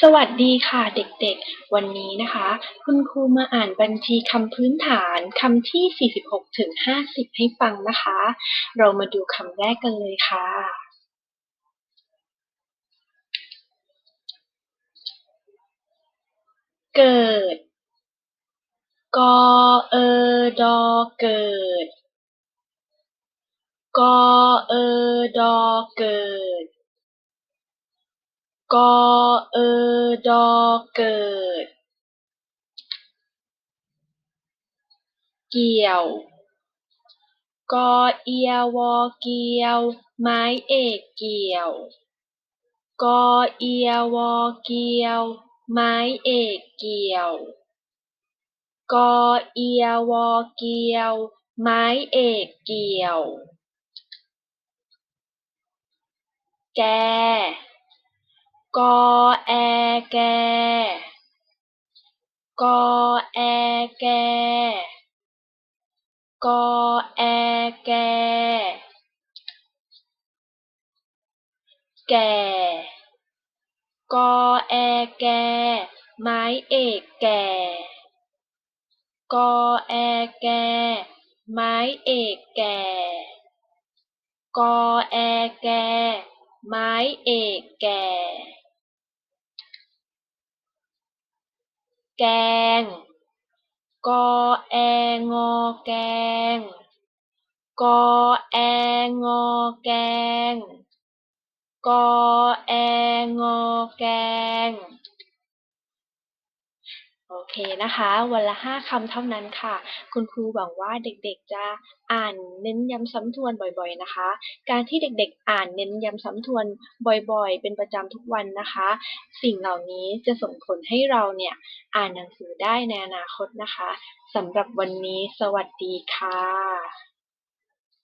สวัสดีค่ะเด็กๆ วันนี้นะคะ คุณครูมาอ่านบัญชีคำพื้นฐานคำที่ 46 ถึง 50 ให้ฟังนะคะ เรามาดูคำแรกกันเลยค่ะ เกิด กอเออดอเกิด กอเออดอเกิด กอ เออ ดอ เกิด เกี่ยว กอ เอีย วอ เกี่ยว ไม้เอกเกี่ยว กอ เอีย วอ เกี่ยว ไม้เอกเกี่ยว กอ เอีย วอ เกี่ยว ไม้เอกเกี่ยว แก กอแอ แก กอแอ แก กอแอ แก แก่ กอแอ แก ไม้เอกแก่ กอแอ แก ไม้เอกแก่ กอแอ แก ไม้เอกแก่ แกง กอแองอแกง กอแองอแกง กอแองอแกง โอเคนะคะ วันละห้าคำเท่านั้นค่ะ คุณครูหวังว่าเด็กๆจะอ่านเน้นย้ำซ้ำทวนบ่อยๆนะคะ การที่เด็กๆอ่านเน้นย้ำซ้ำทวนบ่อยๆ เป็นประจำทุกวันนะคะ สิ่งเหล่านี้จะส่งผลให้เราเนี่ยอ่านหนังสือได้ในอนาคตนะคะสำหรับวันนี้สวัสดีค่ะ